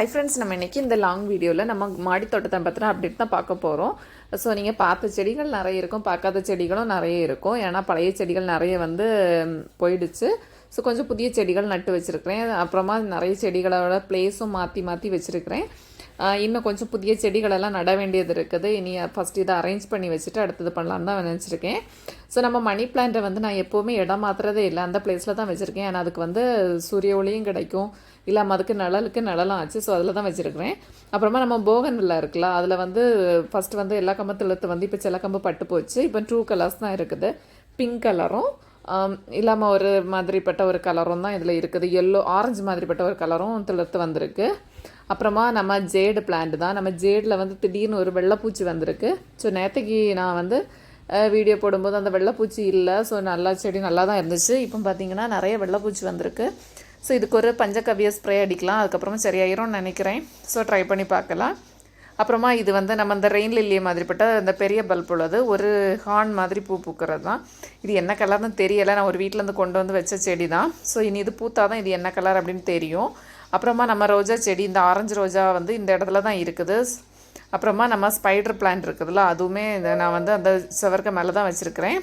Hi friends நம்ம இன்றைக்கி இந்த லாங் வீடியோவில் நம்ம மாடி தோட்டத்தை பற்றின அப்டேட் தான் பார்க்க போகிறோம் ஸோ நீங்கள் பார்த்த செடிகள் நிறைய இருக்கும் பார்க்காத செடிகளும் நிறைய இருக்கும். ஏன்னா பழைய செடிகள் நிறைய வந்து போயிடுச்சு. ஸோ கொஞ்சம் புதிய செடிகள் நட்டு வச்சுருக்கிறேன். அப்புறமா நிறைய செடிகளோட பிளேஸும் மாற்றி மாற்றி வச்சுருக்கிறேன். இன்னும் கொஞ்சம் புதிய செடிகளெல்லாம் நட வேண்டியது இருக்குது. இனி ஃபஸ்ட் இதை அரேஞ்ச் பண்ணி வச்சுட்டு அடுத்தது பண்ணலான்னு தான் நினச்சிருக்கேன். ஸோ நம்ம மணி பிளான்ட்டை வந்து நான் எப்போவுமே இடம் மாற்றுறதே இல்லை. அந்த பிளேஸில் தான் வச்சுருக்கேன். ஏன்னா அதுக்கு வந்து சூரிய ஒளியும் கிடைக்கும். இல்லாமல் அதுக்கு நிழலுக்கு நிழலும் ஆச்சு. ஸோ அதில் தான் வச்சுருக்கிறேன். அப்புறமா நம்ம போகன் வில்லா இருக்குல்ல அதில் வந்து ஃபஸ்ட்டு வந்து எல்லா கம்பு திழுத்து வந்து இப்போ சில கம்பு பட்டு போச்சு. இப்போ டூ கலர்ஸ் தான் இருக்குது. பிங்க் கலரும் இல்லாமல் ஒரு மாதிரிப்பட்ட ஒரு கலரும் தான் இதில் இருக்குது. எல்லோ ஆரஞ்சு மாதிரிப்பட்ட ஒரு கலரும் திழுத்து வந்திருக்கு. அப்புறமா நம்ம ஜேடு பிளான்ட் தான். நம்ம ஜேடில் வந்து திடீர்னு ஒரு வெள்ளைப்பூச்சி வந்திருக்கு. ஸோ நேற்றுக்கு நான் வந்து வீடியோ போடும்போது அந்த வெள்ளைப்பூச்சி இல்லை. ஸோ நல்லா செடி நல்லா தான் இருந்துச்சு. இப்போ பார்த்தீங்கன்னா நிறைய வெள்ளைப்பூச்சி வந்திருக்கு. ஸோ இதுக்கு ஒரு பஞ்சகவ்ய ஸ்ப்ரே அடிக்கலாம். அதுக்கப்புறமா சரியாயிரும்னு நினைக்கிறேன். ஸோ ட்ரை பண்ணி பார்க்கலாம். அப்புறமா இது வந்து நம்ம இந்த ரெயின் லில்லிய மாதிரிப்பட்ட இந்த பெரிய பல்ப் உள்ளது. ஒரு ஹார்ன் மாதிரி பூ பூக்கிறது தான் இது என்ன கலர்னு தெரியலை. நான் ஒரு வீட்டிலேருந்து கொண்டு வந்து வச்ச செடி தான் ஸோ இனி இது பூத்தா தான் இது என்ன கலர் அப்படின்னு தெரியும். அப்புறமா நம்ம ரோஜா செடி இந்த ஆரஞ்சு ரோஜா வந்து இந்த இடத்துல தான் இருக்குது. அப்புறமா நம்ம ஸ்பைடர் பிளான்ட் இருக்குதுல்ல அதுவுமே இந்த நான் வந்து அந்த செவருக்கு மேலே தான் வச்சுருக்கிறேன்.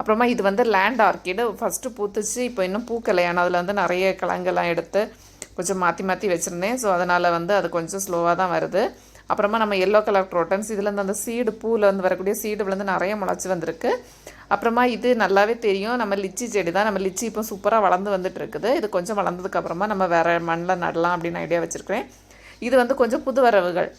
அப்புறமா இது வந்து லேண்ட் ஆர்கிடு ஃபஸ்ட்டு பூத்துச்சு இப்போ இன்னும் பூக்கலை. ஆனால் அதில் வந்து நிறைய கிழங்கெல்லாம் எடுத்து கொஞ்சம் மாற்றி மாற்றி வச்சுருந்தேன். ஸோ அதனால் வந்து அது கொஞ்சம் ஸ்லோவாக தான் வருது. அப்புறமா நம்ம எல்லோ கலர் க்ரோட்டன்ஸ் இதுலேருந்து அந்த சீடு பூவில் வந்து வரக்கூடிய சீடு விழுந்து நிறைய முளைச்சி வந்திருக்கு. அப்புறமா இது நல்லாவே தெரியும். நம்ம லிச்சி செடி தான் நம்ம லிச்சி இப்போ சூப்பராக வளர்ந்து வந்துட்டு இருக்குது இது கொஞ்சம் வளர்ந்ததுக்கப்புறமா நம்ம வேறு மண்ணில் நடலாம் அப்படின்னு ஐடியா வச்சுருக்கிறேன். இது வந்து கொஞ்சம் புது வரவுகள்.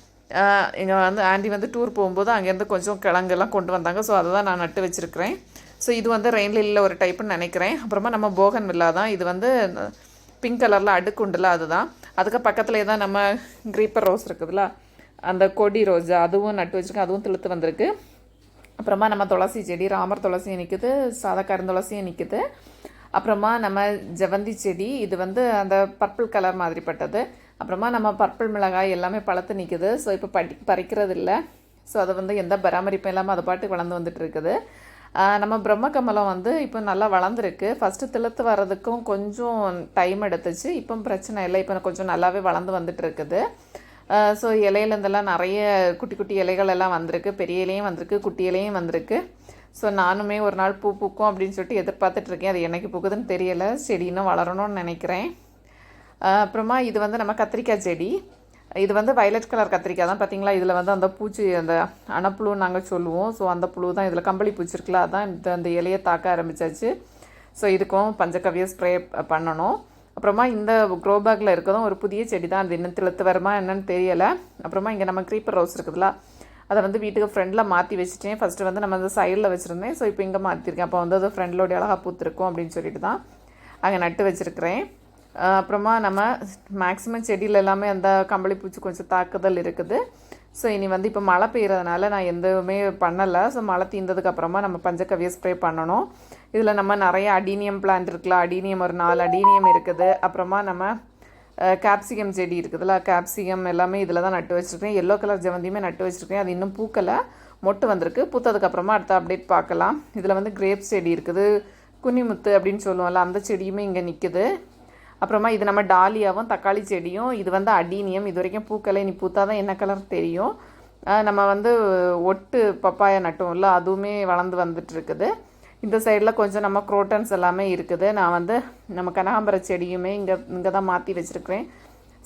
இங்கே வந்து ஆண்டி வந்து டூர் போகும்போது அங்கேருந்து கொஞ்சம் கிழங்கெல்லாம் கொண்டு வந்தாங்க. ஸோ அதை தான் நான் நட்டு வச்சுருக்கிறேன். ஸோ இது வந்து ரெயின் லில்லியில் ஒரு டைப்புன்னு நினைக்கிறேன். அப்புறமா நம்ம போகன் வில்லா தான். இது வந்து பிங்க் கலரில் அடுக்குண்டுல அதுதான். அதுக்கு பக்கத்துலேயே தான் நம்ம க்ரீப்பர் ரோஸ் இருக்குதுல்ல அந்த கொடி ரோஜா அதுவும் நட்டு வச்சுருக்கேன் அதுவும் திழுத்து வந்திருக்கு. அப்புறமா நம்ம துளசி செடி ராமர் துளசியும் நிற்குது சாதக்காரன் துளசியும் நிற்குது அப்புறமா நம்ம ஜவந்தி செடி இது வந்து அந்த பர்பிள் கலர் மாதிரிப்பட்டது. அப்புறமா நம்ம பர்பிள் மிளகாய் எல்லாமே பழுத்து நிற்குது ஸோ இப்போ படி பறிக்கிறது இல்லை ஸோ அது வந்து எந்த பராமரிப்பும் இல்லாமல் அது பாட்டுக்கு வளர்ந்து வந்துட்டு இருக்குது. நம்ம நம்ம பிரம்மகமலம் வந்து இப்போ நல்லா வளர்ந்துருக்கு. ஃபஸ்ட்டு திளுத்து வர்றதுக்கும் கொஞ்சம் டைம் எடுத்துச்சு. இப்போ பிரச்சனை இல்லை. இப்போ கொஞ்சம் நல்லாவே வளர்ந்து வந்துட்டு இருக்குது. ஸோ இலையிலேருந்தெல்லாம் நிறைய குட்டி குட்டி இலைகள் எல்லாம் வந்திருக்கு. பெரிய இலையும் வந்திருக்கு குட்டி இலையும் வந்திருக்கு. ஸோ நானுமே ஒரு நாள் பூ பூக்கும் அப்படின்னு சொல்லிட்டு எதிர்பார்த்துட்ருக்கேன் அது எனக்கு பூக்குதுன்னு தெரியலை. செடி இன்னும் வளரணும்னு நினைக்கிறேன். அப்புறமா இது வந்து நம்ம கத்திரிக்காய் செடி. இது வந்து வயலட் கலர் கத்திரிக்காய் தான். பார்த்தீங்களா? இதில் வந்து அந்த பூச்சி அந்த அணப்புழுன்னு நாங்கள் சொல்லுவோம். ஸோ அந்த புழு தான் இதில் கம்பளி பூச்சி இருக்குல்ல அதான் இந்த அந்த இலையை தாக்க ஆரம்பிச்சாச்சு. ஸோ இதுக்கும் பஞ்சகவ்ய ஸ்ப்ரே பண்ணணும். அப்புறமா இந்த க்ரோ பேக்கில் இருக்கிறதும் ஒரு புதிய செடி தான் அது இன்னும் திளத்து வருமா என்னன்னு தெரியலை. அப்புறமா இங்கே நம்ம க்ரீப்பர் ரோஸ் இருக்குதுல்ல. அதை வந்து வீட்டுக்கு ஃப்ரெண்டில் மாற்றி வச்சுட்டேன். ஃபஸ்ட்டு வந்து நம்ம அந்த சைடில் வச்சுருந்தேன். ஸோ இப்போ இங்கே மாற்றிருக்கேன் அப்போ வந்து அது ஃப்ரெண்ட்லோடைய அழகாக பூத்திருக்கும் அப்படின்னு சொல்லிட்டு தான் அங்கே நட்டு வச்சுருக்கிறேன். அப்புறமா நம்ம மேக்ஸிமம் செடியில் எல்லாமே அந்த கம்பளி பூச்சி கொஞ்சம் தாக்குதல் இருக்குது. ஸோ இனி வந்து இப்போ மழை பெய்யறதுனால நான் எதுவுமே பண்ணலை. ஸோ மழை தீர்ந்ததுக்கப்புறமா நம்ம பஞ்சக்கவியை ஸ்ப்ரே பண்ணணும். இதில் நம்ம நிறைய அடீனியம் பிளான்ட் இருக்குல்ல அடீனியம் ஒரு நாலு அடீனியம் இருக்குது. அப்புறமா நம்ம கேப்சிகம் செடி இருக்குதுல்ல கேப்சிகம் எல்லாமே இதில் தான் நட்டு வச்சுருக்கேன். எல்லோ கலர் ஜெவந்தியுமே நட்டு வச்சுருக்கேன். அது இன்னும் பூக்கலை. மொட்டு வந்திருக்கு. பூத்ததுக்கப்புறமா அடுத்த அப்டேட் பார்க்கலாம். இதில் வந்து கிரேப் செடி இருக்குது. குனிமுத்து அப்படின்னு சொல்லுவோம்ல அந்த செடியுமே இங்கே நிற்குது அப்புறமா இது நம்ம டாலியாவும் தக்காளி செடியும் இது வந்து அடீனியம் இது வரைக்கும் பூக்கலை நீ பூத்தா தான் என்ன கலர் தெரியும். நம்ம வந்து ஒட்டு பப்பாயா நட்டோம்ல அதுவுமே வளர்ந்து வந்துட்டுருக்குது. இந்த சைடில் கொஞ்சம் நம்ம குரோட்டன்ஸ் எல்லாமே இருக்குது. நான் வந்து நம்ம கனகாம்பர செடியுமே இங்கே இங்கே தான் மாற்றி வச்சுருக்கிறேன்.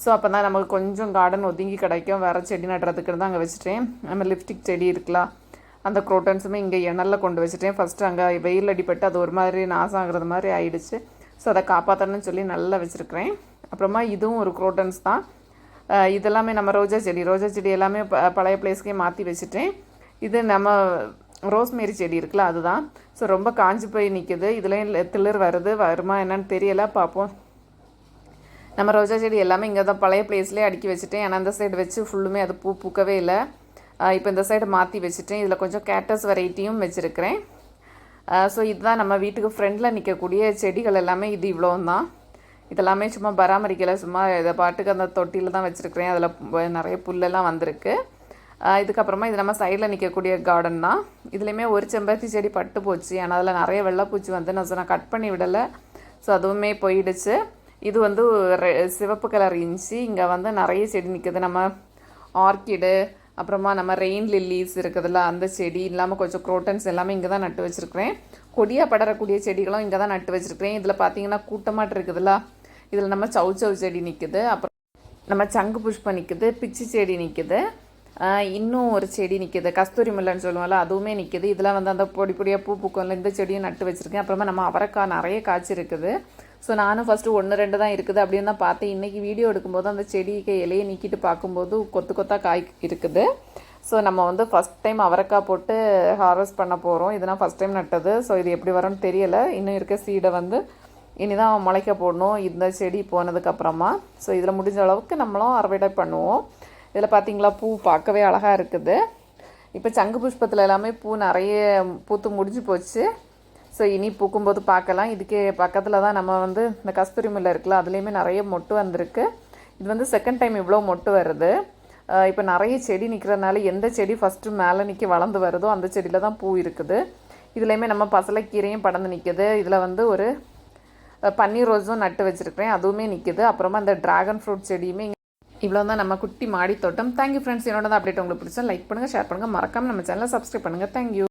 ஸோ அப்போ தான் நமக்கு கொஞ்சம் கார்டன் ஒதுங்கி கிடைக்கும். வேறு செடி நடுறதுக்கு தான் அங்கே வச்சுட்டேன். நம்ம லிப்ஸ்டிக் செடி இருக்கலாம் அந்த குரோட்டன்ஸுமே இங்கே இணலில் கொண்டு வச்சுட்டேன். ஃபஸ்ட்டு அங்கே வெயில் அடிப்பட்டு அது ஒரு மாதிரி நாசம் ஆகிறது மாதிரி ஆயிடுச்சு. ஸோ அதை காப்பாற்றணும்னு சொல்லி நல்லா வச்சுருக்கிறேன். அப்புறமா இதுவும் ஒரு குரோட்டன்ஸ் தான். இதெல்லாமே நம்ம ரோஜா செடி ரோஜா செடி எல்லாமே ப- பழைய பிளேஸ்க்கே மாற்றி வச்சுட்டேன். இது நம்ம ரோஸ்மேரி செடி இருக்குல்ல அதுதான். ஸோ ரொம்ப காஞ்சு போய் நிற்குது இதுலேயும் திளிர் வருது. வருமா என்னன்னு தெரியல பார்ப்போம். நம்ம ரோஜா செடி எல்லாமே இங்கே தான் பழைய பிளேஸ்லேயே அடுக்கி வச்சுட்டேன். ஏன்னா அந்த சைடு வச்சு ஃபுல்லுமே அது பூ பூக்கவே இல்லை. இப்போ இந்த சைடு மாற்றி வச்சுட்டேன். இதில் கொஞ்சம் கேட்டஸ் வெரைட்டியும் வச்சுருக்கிறேன். ஸோ இதுதான் நம்ம வீட்டுக்கு ஃப்ரெண்டில் நிற்கக்கூடிய செடிகள் எல்லாமே. இது இவ்வளோ தான் இதெல்லாமே சும்மா பராமரிக்கலை சும்மா இதை பாட்டுக்கு அந்த தொட்டியில் தான் வச்சுருக்கிறேன். அதில் நிறைய புல்லெல்லாம் வந்திருக்கு. இதுக்கப்புறமா இது நம்ம சைடில் நிற்கக்கூடிய கார்டன் தான். இதுலேயுமே ஒரு செம்பருத்தி செடி பட்டு போச்சு. ஆனால் அதில் நிறைய வெள்ளைப்பூச்சி வந்து நான் சொன்ன கட் பண்ணி விடலை. ஸோ அதுவுமே போயிடுச்சு. இது வந்து ரெ- சிவப்பு கலர் இஞ்சி. இங்கே வந்து நிறைய செடி நிற்குது நம்ம ஆர்க்கிடு அப்புறமா நம்ம ரெயின் லில்லிஸ் இருக்குதுல்ல அந்த செடி இல்லாமல் கொஞ்சம் குரோட்டன்ஸ் எல்லாமே இங்கே தான் நட்டு வச்சுருக்கிறேன். கொடியாக படரக்கூடிய செடிகளும் இங்கே தான் நட்டு வச்சுருக்கிறேன். இதில் பார்த்தீங்கன்னா கூட்டமாட்டு இருக்குதுல்ல இதில் நம்ம சவு சவு செடி நிற்குது அப்புறம் நம்ம சங்கு புஷ்பம் நிற்குது பிச்சி செடி நிற்குது இன்னும் ஒரு செடி நிற்குது கஸ்தூரி முல்லைன்னு சொல்லுவோம்ல அதுவுமே நிற்குது இதெல்லாம் வந்து அந்த பொடி பொடியாக பூ பூக்கம்ல இந்த செடியும் நட்டு வச்சுருக்கேன். அப்புறமா நம்ம அவரைக்காய் நிறைய காய்ச்சி இருக்குது ஸோ நானும் ஃபஸ்ட்டு ஒன்று ரெண்டு தான் இருக்குது அப்படின்னு தான் பார்த்தேன். இன்றைக்கி வீடியோ எடுக்கும்போது அந்த செடிக்கு இலையை நீக்கிட்டு பார்க்கும்போது கொத்து கொத்தாக காய் இருக்குது. ஸோ நம்ம வந்து ஃபஸ்ட் டைம் அவரைக்காய் போட்டு ஹார்வெஸ்ட் பண்ண போகிறோம் இதெல்லாம் ஃபஸ்ட் டைம் நட்டது. ஸோ இது எப்படி வரும்னு தெரியலை. இன்னும் இருக்க சீடை வந்து இனிதான் முளைக்க போடணும். இந்த செடி போனதுக்கப்புறமா ஸோ இதில் முடிஞ்ச அளவுக்கு நம்மளும் அறுவடை பண்ணுவோம். இதில் பார்த்தீங்களா பூ பார்க்கவே அழகாக இருக்குது. இப்போ சங்கு புஷ்பத்தில் எல்லாமே பூ நிறைய பூத்து முடிஞ்சு போச்சு. ஸோ இனி பூக்கும்போது பார்க்கலாம். இதுக்கே பக்கத்தில் தான் நம்ம வந்து இந்த கஸ்தூரி முல்லை இருக்குல்ல அதுலேயுமே நிறைய மொட்டு வந்திருக்கு. இது வந்து செகண்ட் டைம் இவ்வளோ மொட்டு வருது. இப்போ நிறைய செடி நிற்கிறதுனால எந்த செடி ஃபஸ்ட்டு மேலே நிற்க வளர்ந்து வருதோ அந்த செடியில் தான் பூ இருக்குது. இதுலேயுமே நம்ம பசலைக்கீரையும் படந்து நிற்குது இதில் வந்து ஒரு பன்னீர் ரோஸும் நட்டு வச்சுருக்கிறேன். அதுவுமே நிற்குது அப்புறமா இந்த ட்ராகன் ஃப்ரூட் செடியுமே இவ்வளோ தான் நம்ம குட்டி மாடி தோட்டம் தேங்க்யூ ஃப்ரெண்ட்ஸ் என்னோட அப்டேட் உங்களுக்கு பிடிச்சா லைக் பண்ணுங்கள் ஷேர் பண்ணுங்கள் மறக்காமல் நம்ம சேனலை சப்ஸ்கிரைப் பண்ணுங்கள் தேங்க்யூ